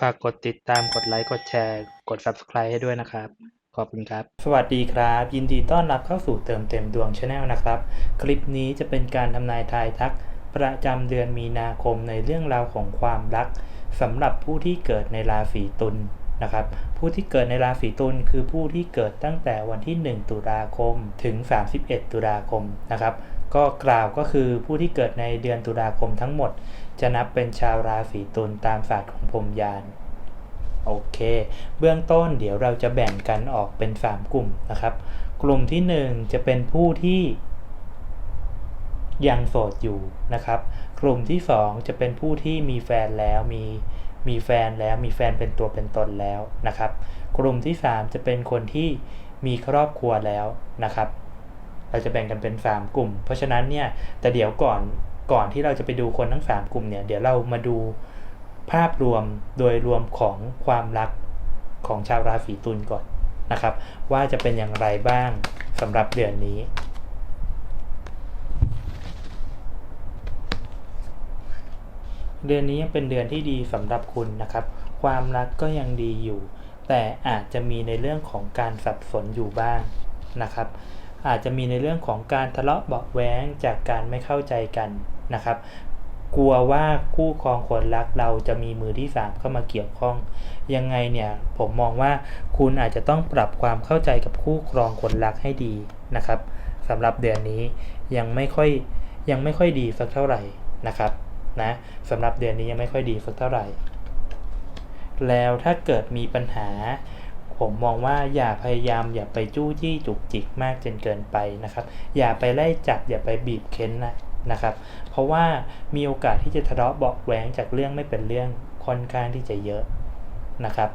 ฝากกดติดตามกดไลค์กดแชร์ กด Subscribe ให้ด้วยนะครับ ขอบคุณครับ สวัสดีครับ ยินดีต้อนรับเข้าสู่เติมเต็มดวงชาแนลนะครับ คลิปนี้จะเป็นการทำนายทายทัก ประจำเดือนมีนาคมในเรื่องราวของความรักสำหรับผู้ที่เกิดในราศีตุลนะครับผู้ที่เกิดในราศีตุลคือผู้ที่เกิดตั้งแต่วันที่ 1 ตุลาคมถึง 31 ตุลาคมนะครับ ก็กล่าวก็คือผู้ที่เกิดในเดือนตุลาคมทั้งหมด จะนับเป็นชาวราศีตุลตามศาสตร์ของพรมยานโอเค เบื้องต้นเดี๋ยวเราจะแบ่งกันออกเป็น 3 กลุ่มนะครับ กลุ่มที่ 1 จะเป็นผู้ที่ยังโสดอยู่นะครับ กลุ่มที่ 2 จะเป็นผู้ที่มีแฟนแล้วมีมีแฟนแล้วมีแฟนเป็นตัวเป็นตนแล้วนะครับ กลุ่มที่ 3 จะเป็นคนที่มีครอบครัวแล้วนะครับ เราจะแบ่งกันเป็น 3 กลุ่ม เพราะฉะนั้นเนี่ยแต่เดี๋ยวก่อนก่อนที่เราจะไปดูคนทั้ง 3 กลุ่มเนี่ยเดี๋ยวเรามาดูภาพรวมโดยรวมของความรักของชาวราศีตุลก่อนนะครับ ว่าจะเป็นอย่างไรบ้างสำหรับเดือนนี้ เดือนนี้ยังเป็นเดือนที่ดีสำหรับคุณนะครับ ความรักก็ยังดีอยู่ แต่อาจจะมีในเรื่องของการสับสนอยู่บ้างนะครับ อาจจะมีในเรื่องของการทะเลาะเบาะแว้งจากการไม่เข้าใจกันนะครับ กลัวว่าคู่ครองคนรักเราจะมีมือที่สามเข้ามาเกี่ยวข้อง ยังไงเนี่ยผมมองว่าคุณอาจจะต้องปรับความเข้าใจกับคู่ครองคนรักให้ดีนะครับสำหรับเดือนนี้ยังไม่ค่อยยังไม่ค่อยดีสักเท่าไหร่นะครับนะสำหรับเดือนนี้ยังไม่ค่อยดีสักเท่าไหร่ แล้วถ้าเกิดมีปัญหา ผมมองว่าอย่าพยายามอย่าไปจู้จี้จุกจิกมากจนเกินไปนะครับ อย่าไปไล่จับอย่าไปบีบเค้นนะนะครับ เพราะว่ามีโอกาสที่จะทะเลาะเบาะแหวงจากเรื่องไม่เป็นเรื่องค่อนข้างที่จะเยอะนะครับ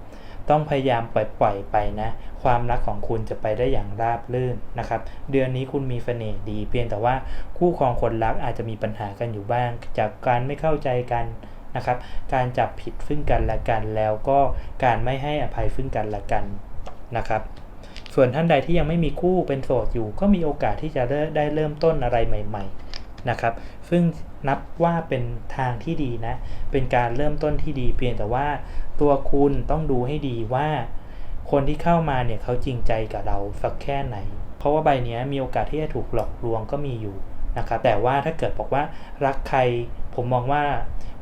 ต้องพยายามปล่อยปล่อยไปนะ ความรักของคุณจะไปได้อย่างราบรื่นนะครับ เดือนนี้คุณมีเสน่ห์ดี เพียงแต่ว่าคู่ครองคนรักอาจจะมีปัญหากันอยู่บ้าง จากการไม่เข้าใจกัน นะครับการจับผิดซึ่งกันและกัน แล้วก็การไม่ให้อภัยซึ่งกันและกันนะครับ ส่วนท่านใดที่ยังไม่มีคู่เป็นโสดอยู่ ก็มีโอกาสที่จะได้เริ่มต้นอะไรใหม่ ๆนะครับ ซึ่งนับว่าเป็นทางที่ดีนะ เป็นการเริ่มต้นที่ดี เพียงแต่ว่าตัวคุณต้องดูให้ดีว่าคนที่เข้ามาเนี่ยเขาจริงใจกับเราสักแค่ไหน เพราะว่าใบนี้มีโอกาสที่จะถูกหลอกลวงก็มีอยู่นะครับ แต่ว่าถ้าเกิดบอกว่ารักใคร ผมมองว่า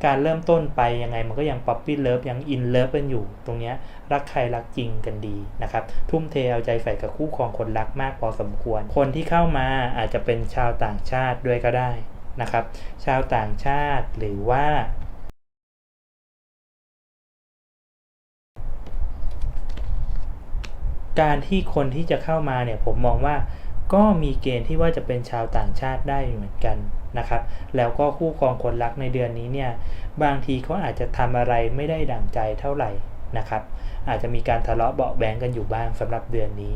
การเริ่มต้นไปยังไงมันก็ยังป๊อปปี้เลิฟยังอินเลิฟกันอยู่ ตรงนี้รักใครรักจริงกันดีนะครับ ทุ่มเทเอาใจใส่กับคู่ครองคนรักมากพอสมควร คนที่เข้ามาอาจจะเป็นชาวต่างชาติด้วยก็ได้นะครับ ชาวต่างชาติหรือว่า การที่คนที่จะเข้ามาเนี่ยผมมองว่าก็มีเกณฑ์ที่ว่าจะเป็นชาวต่างชาติได้เหมือนกัน นะครับ แล้วก็คู่ครองคนรักในเดือนนี้เนี่ย บางทีเขาอาจจะทำอะไรไม่ได้ดั่งใจเท่าไหร่นะครับ อาจจะมีการทะเลาะเบาะแว้งกันอยู่บ้างสำหรับเดือนนี้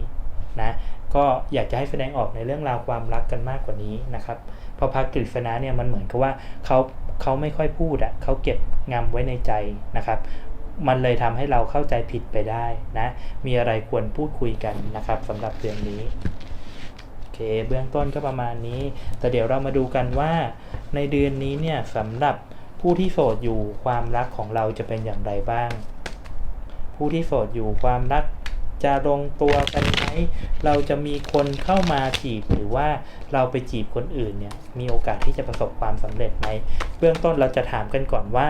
นะ ก็อยากจะให้แสดงออกในเรื่องราวความรักกันมากกว่านี้นะครับเพราะพระกฤษณะเนี่ยมันเหมือนกับว่าเขาเขาไม่ค่อยพูดอะ่ะเขาเก็บงำไว้ในใจนะครับมันเลยทำให้เราเข้าใจผิดไปได้นะ มีอะไรควรพูดคุยกันนะครับสำหรับเดือนนี้ เคเบื้องต้นก็ประมาณนี้ แต่เดี๋ยวเรามาดูกันว่า ในเดือนนี้เนี่ยสำหรับผู้ที่โสดอยู่ความรักของเราจะเป็นอย่างไรบ้าง ผู้ที่โสดอยู่ความรักจะลงตัวกันไหม เราจะมีคนเข้ามาจีบหรือว่าเราไปจีบคนอื่นเนี่ย มีโอกาสที่จะประสบความสำเร็จไหม เบื้องต้นเราจะถามกันก่อนว่า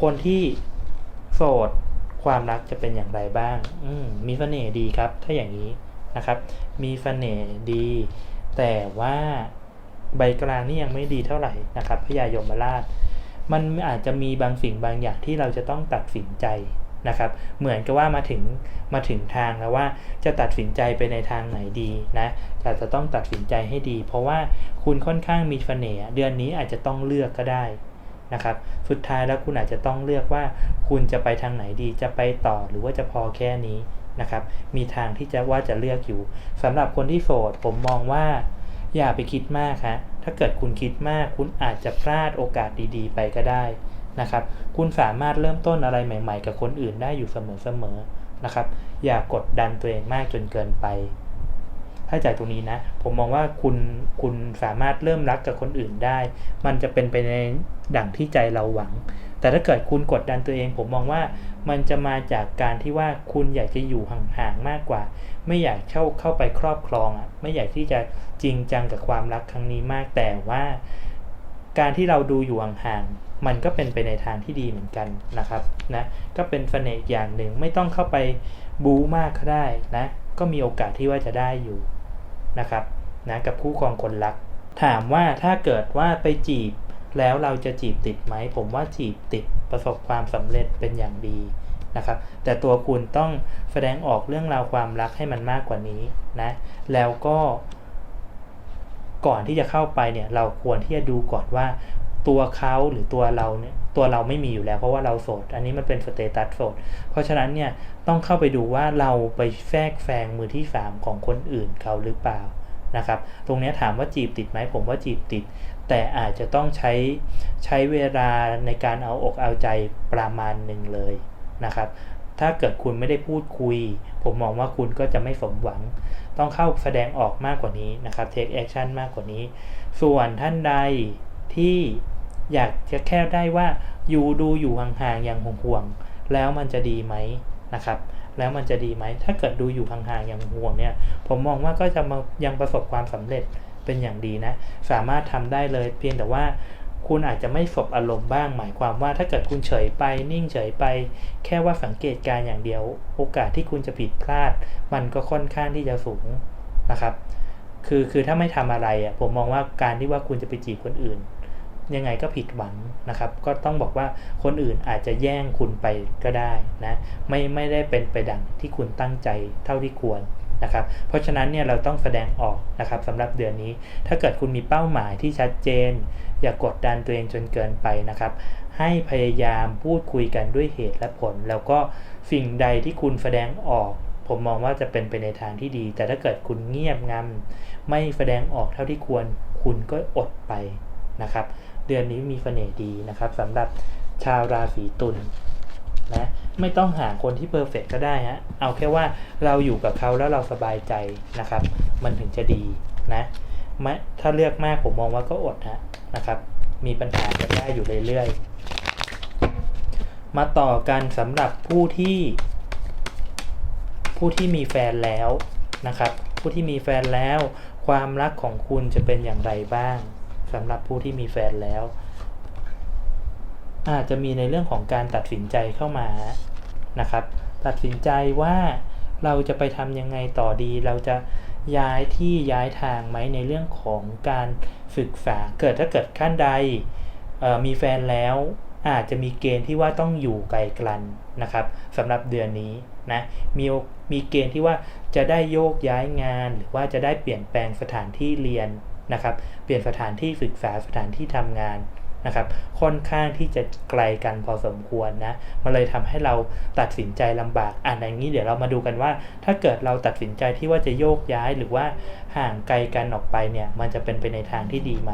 คนที่โสดความรักจะเป็นอย่างไรบ้าง อืมมีเสน่ห์ดีครับ ถ้าอย่างนี้ นะครับ มีเสน่ห์ดี แต่ว่าใบกลางนี่ยังไม่ดีเท่าไหร่นะครับพญายมราช มันอาจจะมีบางสิ่งบางอย่างที่เราจะต้องตัดสินใจนะครับ เหมือนกับว่ามาถึงมาถึงทางแล้วว่าจะตัดสินใจไปในทางไหนดีนะแต่จะต้องตัดสินใจให้ดี เพราะว่าคุณค่อนข้างมีเสน่ห์เดือนนี้อาจจะต้องเลือกก็ได้นะครับ สุดท้ายแล้วคุณอาจจะต้องเลือกว่าคุณจะไปทางไหนดี จะไปต่อหรือว่าจะพอแค่นี้ นะครับ มีทางที่จะว่าจะเลือกอยู่สำหรับคนที่โสดผมมองว่าอย่าไปคิดมากฮะถ้าเกิดคุณคิดมาก คุณอาจจะพลาดโอกาสดีๆ ไปก็ได้นะครับ คุณสามารถเริ่มต้นอะไรใหม่ ๆ กับคนอื่นได้อยู่เสมอๆนะครับ อย่ากดดันตัวเองมากจนเกินไป ถ้าจากตรงนี้นะ ผมมองว่าคุณคุณสามารถเริ่มรักกับคนอื่นได้ มันจะเป็นไปใน ดังที่ใจเราหวัง แต่ถ้าเกิดคุณกดดันตัวเอง ผมมองว่ามันจะมาจากการที่ว่าคุณอยากจะอยู่ห่างๆมากกว่า ไม่อยากเข้าเข้าไปครอบครองอะไม่อยากที่จะจริงจังกับความรักครั้งนี้มากแต่ว่าการที่เราดูอยู่ห่างๆ มันก็เป็นไปในทางที่ดีเหมือนกันนะครับนะ ก็เป็นเสน่ห์อย่างหนึ่งไม่ต้องเข้าไปบู๊มากก็ได้นะ ก็มีโอกาสที่ว่าจะได้อยู่นะครับนะกับคู่ครองคนรัก ถามว่าถ้าเกิดว่าไปจีบ แล้วเราจะจีบติดไหม ผมว่าจีบติดประสบความสำเร็จเป็นอย่างดีนะครับ แต่ตัวคุณต้องแสดงออกเรื่องราวความรักให้มันมากกว่านี้นะ แล้วก็ ก่อนที่จะเข้าไปเนี่ย เราควรที่จะดูก่อนว่าตัวเขาหรือตัวเราเนี่ยตัวเราไม่มีอยู่แล้วเพราะว่าเราโสด อันนี้มันเป็นสเตตัสโสด เพราะฉะนั้นเนี่ยต้องเข้าไปดูว่าเราไปแฝงแฟงมือที่ 3 ของคนอื่นเขาหรือเปล่า นะครับ ตรงนี้ถามว่าจีบติดไหมผมว่าจีบติด แต่อาจจะต้องใช้ใช้เวลาในการเอาอกเอาใจประมาณหนึ่งเลยนะครับ ถ้าเกิดคุณไม่ได้พูดคุย ผมมองว่าคุณก็จะไม่สมหวัง ต้องเข้าแสดงออกมากกว่านี้นะครับ take action มากกว่านี้ ส่วนท่านใดที่อยากจะแค่ได้ว่าอยู่ดูอยู่ห่างๆอย่างห่วงๆแล้วมันจะดีไหมนะครับ แล้วมันจะดีไหม ถ้าเกิดดูอยู่ห่างๆอย่างห่วงเนี่ย ผมมองว่าก็จะมายังประสบความสำเร็จเป็นอย่างดีนะ สามารถทำได้เลยเพียงแต่ว่าคุณอาจจะไม่สบอารมณ์บ้าง หมายความว่าถ้าเกิดคุณเฉยไปนิ่งเฉยไป แค่ว่าสังเกตการอย่างเดียว โอกาสที่คุณจะผิดพลาด มันก็ค่อนข้างที่จะสูงนะครับ คือคือถ้าไม่ทำอะไรอะผมมองว่าการที่ว่าคุณจะไปจีบคนอื่น ยังไงก็ผิดหวังนะครับ ก็ต้องบอกว่าคนอื่นอาจจะแย่งคุณไปก็ได้นะไม่ไม่ได้เป็นไปดังที่คุณตั้งใจเท่าที่ควรนะครับเพราะฉะนั้นเนี่ยเราต้องแสดงออกนะครับสำหรับเดือนนี้ ถ้าเกิดคุณมีเป้าหมายที่ชัดเจน อย่ากกดดันตัวเองจนเกินไปนะครับ ให้พยายามพูดคุยกันด้วยเหตุและผล แล้วก็สิ่งใดที่คุณแสดงออก ผมมองว่าจะเป็นไปในทางที่ดี แต่ถ้าเกิดคุณเงียบงำไม่แสดงออกเท่าที่ควร คุณก็อดไปนะครับ เดือนนี้มีเสน่ห์ดีนะครับสำหรับชาวราศีตุลนะไม่ต้องหาคนที่เพอร์เฟกก็ได้ฮะเอาแค่ว่าเราอยู่กับเขาแล้วเราสบายใจนะครับ มันถึงจะดีนะถ้าเลือกมากผมมองว่าก็อดฮะนะครับ มีปัญหาจะได้อยู่เรื่อยๆมาต่อกันสำหรับผู้ที่ ผู้ที่มีแฟนแล้วนะครับ ผู้ที่มีแฟนแล้ว ความรักของคุณจะเป็นอย่างไรบ้าง สำหรับผู้ที่มีแฟนแล้ว อาจจะมีในเรื่องของการตัดสินใจเข้ามานะครับ ตัดสินใจว่าเราจะไปทำยังไงต่อดี เราจะย้ายที่ย้ายทางไหมในเรื่องของการศึกษา เกิดถ้าเกิดขั้นใดมีแฟนแล้วอาจจะมีเกณฑ์ที่ว่าต้องอยู่ไกลกันนะครับสำหรับเดือนนี้นะมีมีเกณฑ์ที่ว่าจะได้โยกย้ายงาน หรือว่าจะได้เปลี่ยนแปลงสถานที่เรียน นะครับ เปลี่ยนสถานที่ศึกษาสถานที่ทำงานนะครับ ค่อนข้างที่จะไกลกันพอสมควรนะ มันเลยทำให้เราตัดสินใจลำบากอ่านอย่างนี้เดี๋ยวเรามาดูกันว่า ถ้าเกิดเราตัดสินใจที่ว่าจะโยกย้ายหรือว่าห่างไกลกันออกไปเนี่ย มันจะเป็นไปในทางที่ดีไหม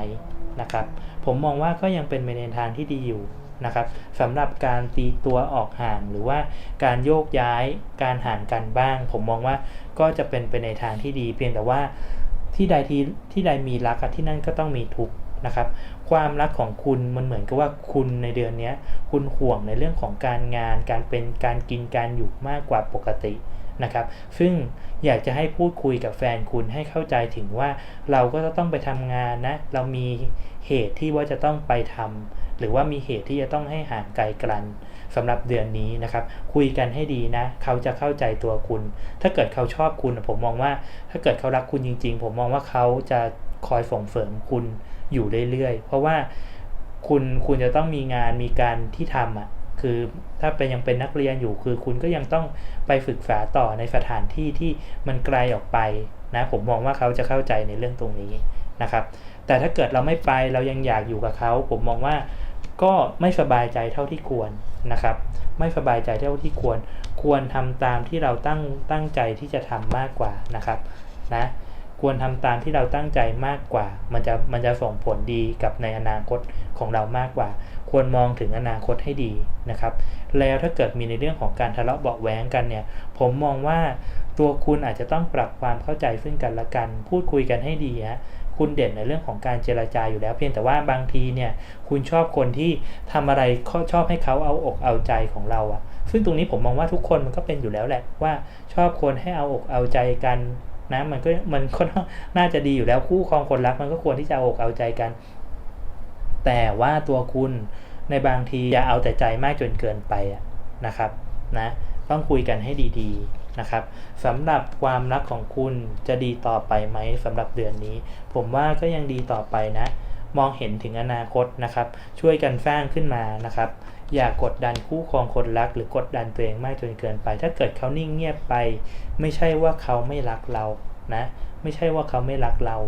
นะครับ ผมมองว่าก็ยังเป็นไปในทางที่ดีอยู่นะครับสำหรับการตีตัวออกห่างหรือว่าการโยกย้ายการห่างกันบ้าง ผมมองว่าก็จะเป็นไปในทางที่ดี เพียงแต่ว่า ที่ใดที่ที่ใดมีรักที่นั่นก็ต้องมีทุกข์นะครับ ความรักของคุณมันเหมือนกับว่าคุณในเดือนนี้คุณห่วงในเรื่องของการงาน การเป็นการกินการอยู่มากกว่าปกตินะครับ ซึ่งอยากจะให้พูดคุยกับแฟนคุณให้เข้าใจถึงว่าเราก็จะต้องไปทำงานนะ เรามีเหตุที่ว่าจะต้องไปทำหรือว่ามีเหตุที่จะต้องให้ห่างไกลกัน สำหรับเดือนนี้นะครับ คุยกันให้ดีนะ เขาจะเข้าใจตัวคุณ ถ้าเกิดเขาชอบคุณผมมองว่า ถ้าเกิดเขารักคุณจริง ๆ ผมมองว่าเขาจะคอยส่งเสริมคุณอยู่เรื่อยๆ เพราะว่าคุณคุณจะต้องมีงานมีการที่ทำอะคือถ้าเป็นยังเป็นนักเรียนอยู่คือคุณก็ยังต้องไปฝึกษาต่อในสถานที่ที่มันไกลออกไปนะผมมองว่าเขาจะเข้าใจในเรื่องตรงนี้นะครับ แต่ถ้าเกิดเราไม่ไปเรายังอยากอยู่กับเขา ผมมองว่า ก็ไม่สบายใจเท่าที่ควรนะครับ ไม่สบายใจเท่าที่ควร ควรทำตามที่เราตั้งตั้งใจที่จะทำมากกว่านะครับนะควรทำตามที่เราตั้งใจมากกว่า มันจะมันจะส่งผลดีกับในอนาคตของเรามากกว่า ควรมองถึงอนาคตให้ดีนะครับ แล้วถ้าเกิดมีในเรื่องของการทะเลาะเบาแหวงกันเนี่ย ผมมองว่าตัวคุณอาจจะต้องปรับความเข้าใจซึ่งกันและกัน พูดคุยกันให้ดีฮะ คุณเด่นในเรื่องของการเจรจาอยู่แล้ว เพียงแต่ว่าบางทีเนี่ยคุณชอบคนที่ทำอะไรชอบให้เขาเอาอกเอาใจของเราอะซึ่งตรงนี้ผมมองว่าทุกคนมันก็เป็นอยู่แล้วแหละว่าชอบคนให้เอาอกเอาใจกันนะมันก็มันก็น่าจะดีอยู่แล้วคู่ครองคนรักมันก็ควรที่จะเอาอกเอาใจกัน แต่ว่าตัวคุณในบางทีอย่าเอาแต่ใจมากจนเกินไปนะครับนะต้องคุยกันให้ดีๆ นะครับสำหรับความรักของคุณจะดีต่อไปไหมสำหรับเดือนนี้ ผมว่าก็ยังดีต่อไปนะ มองเห็นถึงอนาคตนะครับ ช่วยกันสร้างขึ้นมานะครับ อย่ากดดันคู่ครองคนรัก หรือกดดันตัวเองมากจนเกินไป ถ้าเกิดเขานิ่งเงียบไป ไม่ใช่ว่าเขาไม่รักเรานะ ไม่ใช่ว่าเขาไม่รักเรา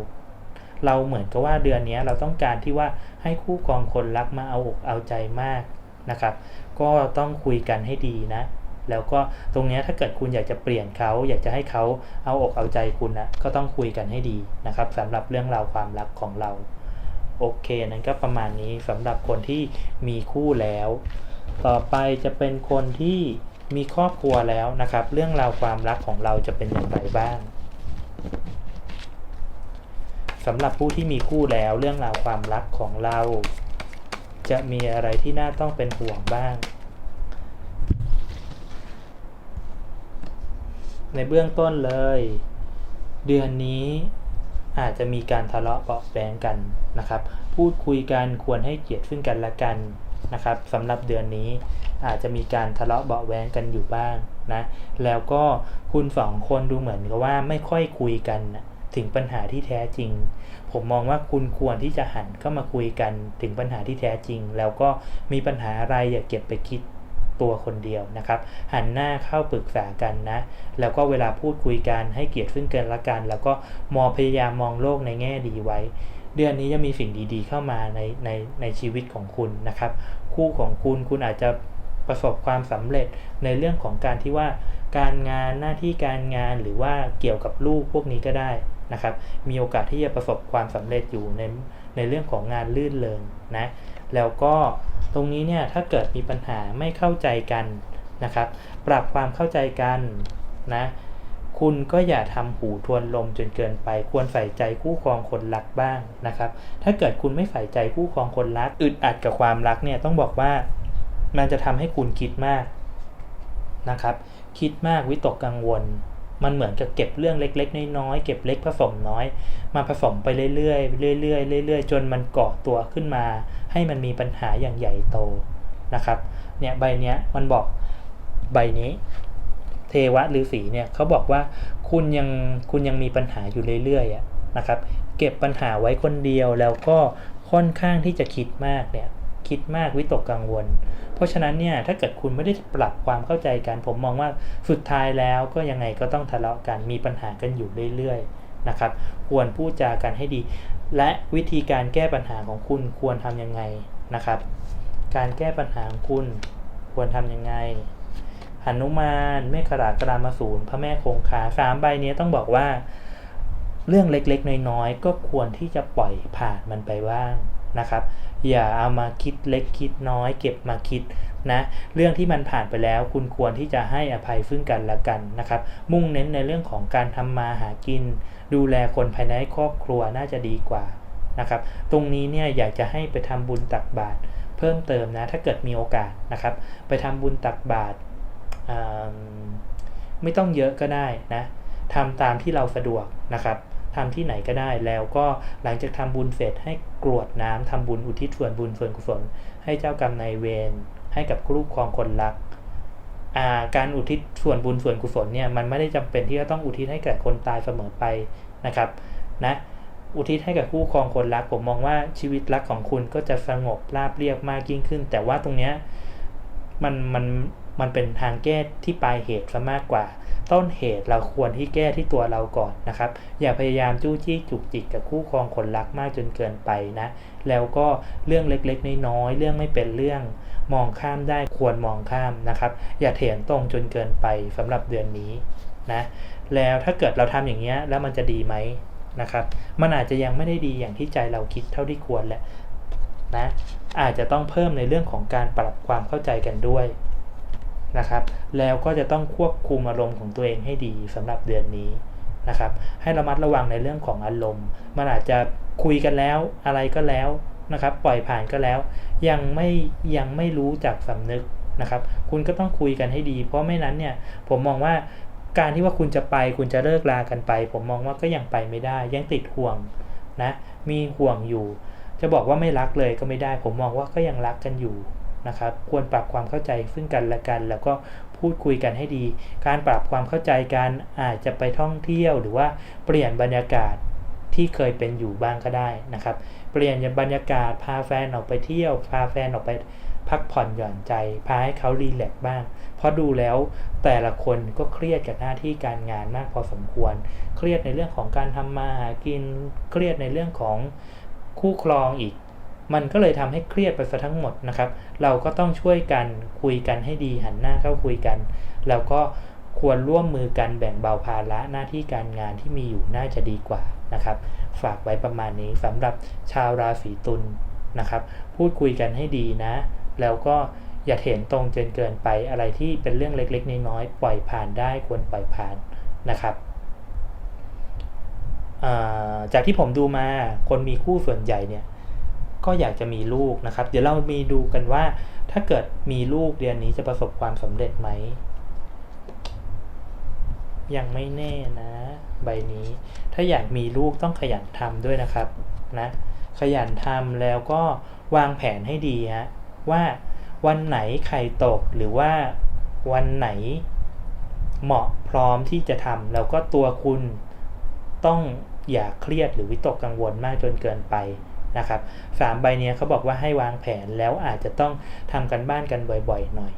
เราเหมือนกับว่าเดือนนี้เราต้องการที่ว่าให้คู่ครองคนรักมาเอาอกเอาใจมากนะครับ ก็ต้องคุยกันให้ดีนะ แล้วก็ตรงนี้ถ้าเกิดคุณอยากจะเปลี่ยนเขาอยากจะให้เขาเอาอกเอาใจคุณนะก็ต้องคุยกันให้ดีนะครับสำหรับเรื่องราวความรักของเรา โอเคนั้นก็ประมาณนี้สำหรับคนที่มีคู่แล้ว ต่อไปจะเป็นคนที่มีครอบครัวแล้วนะครับ เรื่องราวความรักของเราจะเป็นอย่างไรบ้างสำหรับผู้ที่มีคู่แล้วเรื่องราวความรักของเรา จะมีอะไรที่น่าต้องเป็นห่วงบ้าง ในเบื้องต้นเลย เดือนนี้อาจจะมีการทะเลาะเบาแวงกันนะครับ พูดคุยกันควรให้เกียรติซึ่งกันและกันนะครับสำหรับเดือนนี้อาจจะมีการทะเลาะเบาแวงกันอยู่บ้างนะแล้วก็คุณสองคนดูเหมือนกับว่าไม่ค่อยคุยกันนะถึงปัญหาที่แท้จริง ผมมองว่าคุณควรที่จะหันเข้ามาคุยกันถึงปัญหาที่แท้จริง แล้วก็มีปัญหาอะไรอย่าเก็บไปคิด ตัวคนเดียวนะครับ หันหน้าเข้าปรึกษากันนะ แล้วก็เวลาพูดคุยกันให้เกียรติซึ่งกันและกัน แล้วก็มองพยายามมองโลกในแง่ดีไว้ เดือนนี้จะมีสิ่งดีๆ เข้ามาในในในชีวิตของคุณนะครับ คู่ของคุณคุณอาจจะประสบความสำเร็จในเรื่องของการที่ว่าการงานหน้าที่การงานหรือว่าเกี่ยวกับลูกพวกนี้ก็ได้นะครับ มีโอกาสที่จะประสบความสำเร็จอยู่ในในเรื่องของงานลื่นเริงนะ แล้วก็ ตรงนี้เนี่ยถ้าเกิดมีปัญหาไม่เข้าใจกันนะครับ ปรับความเข้าใจกันนะคุณก็อย่าทำหูทวนลมจนเกินไป ควรใส่ใจคู่ครองคนรักบ้างนะครับ ถ้าเกิดคุณไม่ใส่ใจคู่ครองคนรัก อึดอัดกับความรักเนี่ยต้องบอกว่ามันจะทำให้คุณคิดมากนะครับ คิดมากวิตกกังวล มันเหมือนกับเก็บเรื่องเล็ก ๆ น้อยๆเก็บเล็กผสมน้อย มาผสมไปเรื่อยๆเรื่อยๆเรื่อยๆ จนมันเกาะตัวขึ้นมา ให้มันมีปัญหาอย่างใหญ่โตนะครับเนี่ยใบเนี้ยมันบอกใบนี้ เทวะฤาษีเนี่ยเขาบอกว่าคุณยังคุณยังมีปัญหาอยู่เรื่อยๆนะครับ เก็บปัญหาไว้คนเดียวแล้วก็ค่อนข้างที่จะคิดมากเนี่ยคิดมากวิตกกังวล เพราะฉะนั้นเนี่ยถ้าเกิดคุณไม่ได้ปรับความเข้าใจกัน ผมมองว่าสุดท้ายแล้วก็ยังไงก็ต้องทะเลาะกันมีปัญหากันอยู่เรื่อยๆนะครับ ควรพูดจากันให้ดี และวิธีการแก้ปัญหาของคุณควรทำยังไงนะครับ การแก้ปัญหาของคุณควรทำยังไงหนุมานเมฆรากรามาสูนพระแม่คงคาสามใบนี้ต้องบอกว่า เรื่องเล็กๆ น้อยๆ ก็ควรที่จะปล่อยผ่านมันไปบ้าง นะครับ อย่าเอามาคิดเล็กคิดน้อย เก็บมาคิดนะเรื่องที่มันผ่านไปแล้วคุณควรที่จะให้อภัยซึ่งกันและกันนะครับ มุ่งเน้นในเรื่องของการทำมาหากิน ดูแลคนภายในครอบครัวน่าจะดีกว่านะครับ ตรงนี้เนี่ยอยากจะให้ไปทำบุญตักบาตรเพิ่มเติมนะถ้าเกิดมีโอกาสนะครับ ไปทำบุญตักบาตรไม่ต้องเยอะก็ได้นะทำตามที่เราสะดวกนะครับ ทำที่ไหนก็ได้ แล้วก็หลังจากทำบุญเสร็จให้กรวดน้ำทำบุญอุทิศส่วนบุญส่วนกุศล ให้เจ้ากรรมนายเวรให้กับครูครองคนรักการอุทิศส่วนบุญส่วนกุศลเนี่ยมันไม่ได้จำเป็นที่จะต้องอุทิศให้แก่คนตายเสมอไปนะครับนะอุทิศให้กับคู่ครองคนรักผมมองว่าชีวิตรักของคุณก็จะสงบราบเรียบมากยิ่งขึ้น แต่ว่าตรงเนี้ยมันมันมันเป็นทางแก้ที่ปลายเหตุซะมากกว่า ต้นเหตุเราควรที่แก้ที่ตัวเราก่อนนะครับ อย่าพยายามจู้จี้จุกจิกกับคู่ครองคนรักมากจนเกินไปนะ แล้วก็เรื่องเล็กๆ น้อยๆเรื่องไม่เป็นเรื่องมองข้ามได้ควรมองข้ามนะครับ อย่าเถียงตรงจนเกินไปสำหรับเดือนนี้นะแล้วถ้าเกิดเราทำอย่างเงี้ยแล้วมันจะดีไหมนะครับ มันอาจจะยังไม่ได้ดีอย่างที่ใจเราคิดเท่าที่ควรแหละนะอาจจะต้องเพิ่มในเรื่องของการปรับความเข้าใจกันด้วย นะครับ แล้วก็จะต้องควบคุมอารมณ์ของตัวเองให้ดีสำหรับเดือนนี้นะครับ ให้ระมัดระวังในเรื่องของอารมณ์ มันอาจจะคุยกันแล้วอะไรก็แล้วนะครับ ปล่อยผ่านก็แล้ว ยังไม่ยังไม่รู้จักสำนึกนะครับ คุณก็ต้องคุยกันให้ดี เพราะไม่นั้นเนี่ยผมมองว่าการที่ว่าคุณจะไปคุณจะเลิกลากันไป ผมมองว่าก็ยังไปไม่ได้ ยังติดห่วงนะมีห่วงอยู่ จะบอกว่าไม่รักเลยก็ไม่ได้ ผมมองว่าก็ยังรักกันอยู่ นะครับ ควรปรับความเข้าใจซึ่งกันและกัน แล้วก็พูดคุยกันให้ดี การปรับความเข้าใจกันอาจจะไปท่องเที่ยว หรือว่าเปลี่ยนบรรยากาศที่เคยเป็นอยู่บ้างก็ได้นะครับ เปลี่ยนบรรยากาศพาแฟนออกไปเที่ยว พาแฟนออกไปพักผ่อนหย่อนใจ พาให้เขารีแลกซ์บ้าง เพราะดูแล้วแต่ละคนก็เครียดกับหน้าที่การงานมากพอสมควร เครียดในเรื่องของการทำมาหากิน เครียดในเรื่องของคู่ครองอีก มันก็เลยทำให้เครียดไปซะทั้งหมดนะครับ เราก็ต้องช่วยกันคุยกันให้ดีหันหน้าเข้าคุยกัน แล้วก็ควรร่วมมือกันแบ่งเบาภาระหน้าที่การงานที่มีอยู่น่าจะดีกว่านะครับ ฝากไว้ประมาณนี้สำหรับชาวราศีตุลนะครับ พูดคุยกันให้ดีนะ แล้วก็อย่าเห็นตรงจนเกินไปอะไรที่เป็นเรื่องเล็กๆน้อยๆปล่อยผ่านได้ควรปล่อยผ่านนะครับจากที่ผมดูมาคนมีคู่ส่วนใหญ่เนี่ย ก็อยากจะมีลูกนะครับ เดี๋ยวเรามีดูกันว่า ถ้าเกิดมีลูกเดือนนี้จะประสบความสำเร็จไหม ยังไม่แน่นะ ใบนี้ ถ้าอยากมีลูกต้องขยันทำด้วยนะครับนะขยันทำแล้วก็วางแผนให้ดีฮะว่าวันไหนไข่ตกหรือว่าวันไหนเหมาะพร้อมที่จะทำแล้วก็ตัวคุณต้องอย่าเครียดหรือวิตกกังวลมากจนเกินไป นะครับสามใบนี้เขาบอกว่าให้วางแผนแล้วอาจจะต้องทำกันบ้านกันบ่อยๆหน่อย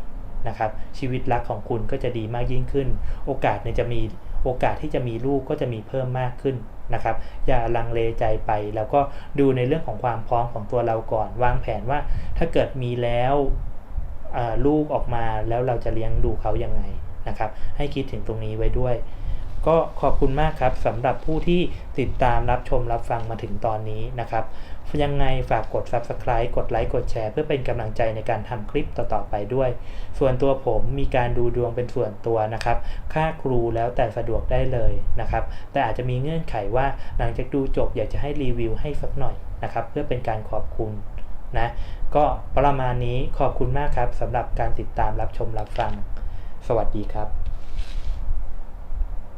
นะครับชีวิตรักของคุณก็จะดีมากยิ่งขึ้น โอกาสเนี่ยจะมีโอกาสที่จะมีลูกก็จะมีเพิ่มมากขึ้นนะครับอย่าลังเลใจไปแล้วก็ดูในเรื่องของความพร้อมของตัวเราก่อน วางแผนว่าถ้าเกิดมีแล้วลูกออกมาแล้วเราจะเลี้ยงดูเขายังไงนะครับให้คิดถึงตรงนี้ไว้ด้วย ก็ขอบคุณมากครับสำหรับผู้ที่ติดตามรับชมรับฟังมาถึงตอนนี้นะครับ ยังไงฝากกด Subscribe กดไลค์กดแชร์เพื่อเป็นกำลังใจในการทำคลิปต่อๆไปด้วย ส่วนตัวผมมีการดูดวงเป็นส่วนตัวนะครับ ค่าครูแล้วแต่สะดวกได้เลยนะครับ แต่อาจจะมีเงื่อนไขว่าหลังจากดูจบอยากจะให้รีวิวให้สักหน่อยนะครับ เพื่อเป็นการขอบคุณนะ ก็ประมาณนี้ขอบคุณมากครับสำหรับการติดตามรับชมรับฟัง สวัสดีครับ